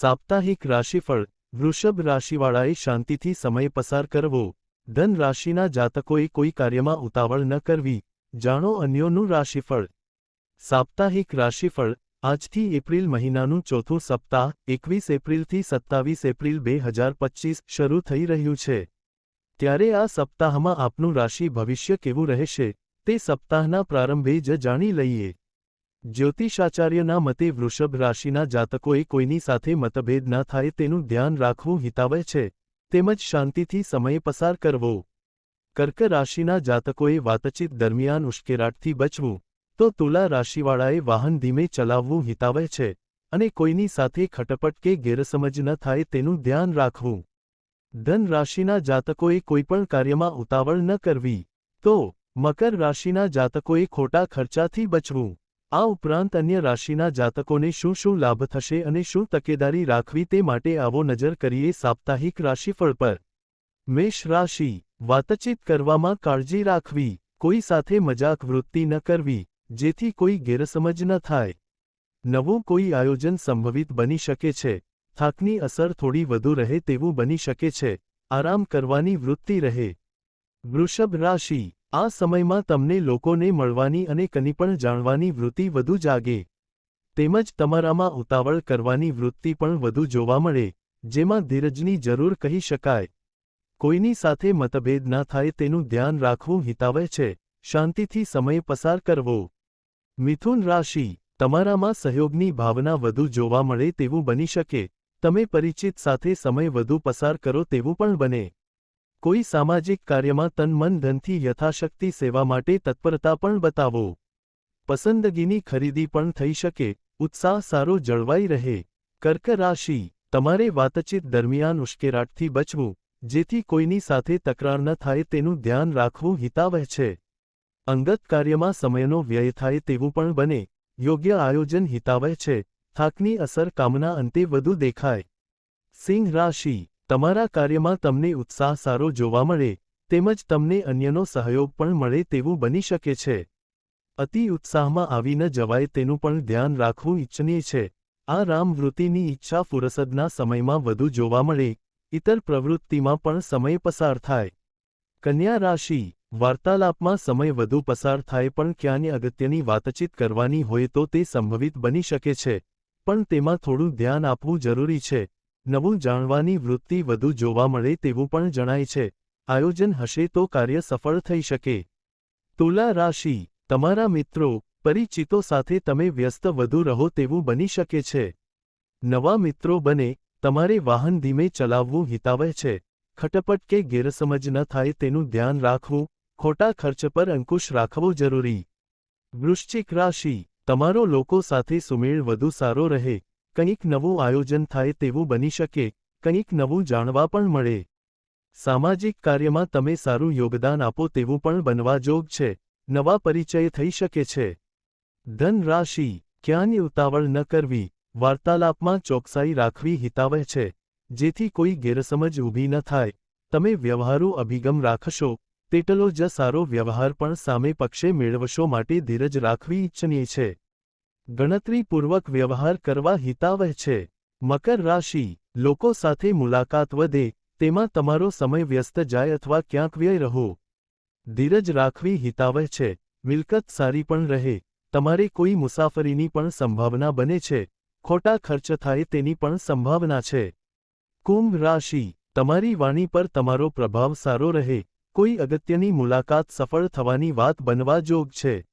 સાપ્તાહિક રાશિફળ, વૃષભ રાશિવાળાએ શાંતિથી સમય પસાર કરવો. ધન રાશિના જાતકોએ કોઈ કાર્યમાં ઉતાવળ ન કરવી. જાણો અન્યોનું રાશિફળ. સાપ્તાહિક રાશિફળ, આજથી એપ્રિલ મહિનાનું ચોથું સપ્તાહ, એકવીસ એપ્રિલથી સત્તાવીસ એપ્રિલ બે હજાર પચીસ શરૂ થઈ રહ્યું છે. ત્યારે આ સપ્તાહમાં આપનું રાશિ ભવિષ્ય કેવું રહેશે, તે સપ્તાહના પ્રારંભે જ જાણી લઈએ. જ્યોતિષાચાર્યના મતે વૃષભ રાશિના જાતકોએ કોઈની સાથે મતભેદ ન થાય તેનું ધ્યાન રાખવું હિતાવહ છે. તેમજ શાંતિથી સમય પસાર કરવો. કર્ક રાશિના જાતકોએ વાતચીત દરમિયાન ઉશ્કેરાટથી બચવું. તો તુલા રાશિવાળાએ વાહન ધીમે ચલાવવું હિતાવહ છે. અને કોઈની સાથે ખટપટ કે ગેરસમજ ન થાય તેનું ધ્યાન રાખવું. ધન રાશિના જાતકોએ કોઈપણ કાર્યમાં ઉતાવળ ન કરવી. તો મકર રાશિના જાતકોએ ખોટા ખર્ચાથી બચવું. આ ઉપરાંત અન્ય રાશિના જાતકોને શું શું લાભ થશે અને શું તકેદારી રાખવી તે માટે આવો નજર કરીએ સાપ્તાહિક રાશિફળ પર. મેષ રાશિ, વાતચીત કરવામાં કાળજી રાખવી, કોઈ સાથે મજાક વૃત્તિ ન કરવી, જેથી કોઈ ગેરસમજ ન થાય. નવું કોઈ આયોજન સંભવિત બની શકે છે, થાકની અસર થોડી વધુ રહે તેવું બની શકે છે, આરામ કરવાની વૃત્તિ રહે. વૃષભ રાશિ આ સમયમાં તમને લોકોને મળવાની અને કંઈપણ જાણવાની વૃત્તિ વધુ જાગે. તેમજ તમારામાં ઉતાવળ કરવાની વૃત્તિ પણ વધુ જોવા મળે, જેમાં ધીરજની જરૂર કહી શકાય. કોઈની સાથે મતભેદ ના થાય તેનું ધ્યાન રાખવું હિતાવહ છે. શાંતિથી સમય પસાર કરવો. મિથુન રાશિ, તમારામાં સહયોગની ભાવના વધુ જોવા મળે તેવું બની શકે. તમે પરિચિત સાથે સમય વધુ પસાર કરો તેવું પણ બને. કોઈ સામાજિક કાર્યમાં તન મન ધનથી યથાશક્તિ સેવા માટે તત્પરતા પણ બતાવો. પસંદગીની ખરીદી પણ થઈ શકે, ઉત્સાહ સારો જળવાઈ રહે. કર્ક રાશિ, તમારે વાતચીત દરમિયાન ઉશ્કેરાટથી બચવું, જેથી કોઈની સાથે તકરાર ન થાય તેનું ધ્યાન રાખવું હિતાવહ છે. અંગત કાર્યમાં સમયનો વ્યય થાય તેવું પણ બને, યોગ્ય આયોજન હિતાવહ છે, થાકની અસર કામના અંતે વધુ દેખાય. સિંહ રાશિ તમારા કાર્યમાં તમને ઉત્સાહ સારો જોવા મળે, તેમજ તમને અન્યનો સહયોગ પણ મળે તેવું બની શકે છે. અતિ ઉત્સાહમાં આવી ન જવાય તેનું પણ ધ્યાન રાખવું ઇચ્છનીય છે. આ રામવૃત્તિની ઈચ્છા ફુરસદના સમયમાં વધુ જોવા મળે ઇતર પ્રવૃત્તિમાં પણ સમય પસાર થાય. કન્યા રાશિ, વાર્તાલાપમાં સમય વધુ પસાર થાય પણ ક્યાંને અગત્યની વાતચીત કરવાની હોય તો તે સંભવિત બની શકે છે, પણ તેમાં થોડું ધ્યાન આપવું જરૂરી છે. નવું જાણવાની વૃત્તિ વધુ જોવા મળે તેવું પણ જણાય છે. આયોજન હશે તો કાર્ય સફળ થઈ શકે. તુલા રાશિ. તમારા મિત્રો, પરિચિતો સાથે તમે વ્યસ્ત વધુ રહો તેવું બની શકે છે. નવા મિત્રો બને, તમારે વાહન ધીમે ચલાવવું હિતાવહ છે. ખટપટ કે ગેરસમજ ન થાય તેનું ધ્યાન રાખવું, ખોટા ખર્ચ પર અંકુશ રાખવો જરૂરી. વૃશ્ચિક રાશિ. તમારો લોકો સાથે સુમેળ વધુ સારો રહે. કંઈક નવું આયોજન થાય તેવું બની શકે, કંઈક નવું જાણવા પણ મળે. સામાજિક કાર્યમાં તમે સારું યોગદાન આપો તેવું પણ બનવા જોગ છે, નવા પરિચય થઈ શકે છે. ધન રાશિ ક્યાંની ઉતાવળ ન કરવી, વાર્તાલાપમાં ચોકસાઈ રાખવી હિતાવહ છે, જેથી કોઈ ગેરસમજ ઊભી ન થાય. તમે વ્યવહારુ અભિગમ રાખશો, તેટલો જ સારો વ્યવહાર પણ સામે પક્ષે મેળવશો માટે ધીરજ રાખવી ઇચ્છનીય છે. ગણતરીપૂર્વક વ્યવહાર કરવા હિતાવહ છે. મકર રાશિ, લોકો સાથે મુલાકાત વધે, તેમાં તમારો સમય વ્યસ્ત જાય અથવા ક્યાંક વ્યય રહો. ધીરજ રાખવી હિતાવહ છે. મિલકત સારી પણ રહે. તમારે કોઈ મુસાફરીની પણ સંભાવના બને છે. ખોટા ખર્ચ થાય તેની પણ સંભાવના છે. કુંભ રાશિ, તમારી વાણી પર તમારો પ્રભાવ સારો રહે. કોઈ અગત્યની મુલાકાત સફળ થવાની વાત બનવા જોગ છે.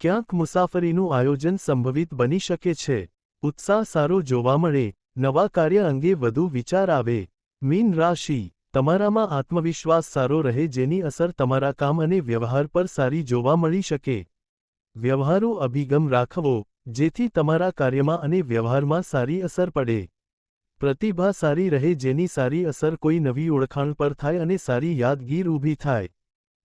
ક્યાંક મુસાફરીનું આયોજન સંભવિત બની શકે છે. ઉત્સાહ સારો જોવા મળે, નવા કાર્ય અંગે વધુ વિચાર આવે. મીન રાશિ, તમારામાં આત્મવિશ્વાસ સારો રહે જેની અસર તમારા કામ અને વ્યવહાર પર સારી જોવા મળી શકે. વ્યવહારુ અભિગમ રાખવો, જેથી તમારા કાર્યમાં અને વ્યવહારમાં સારી અસર પડે. પ્રતિભા સારી રહે જેની સારી અસર કોઈ નવી ઓળખાણ પર થાય અને સારી યાદગીર ઊભી થાય.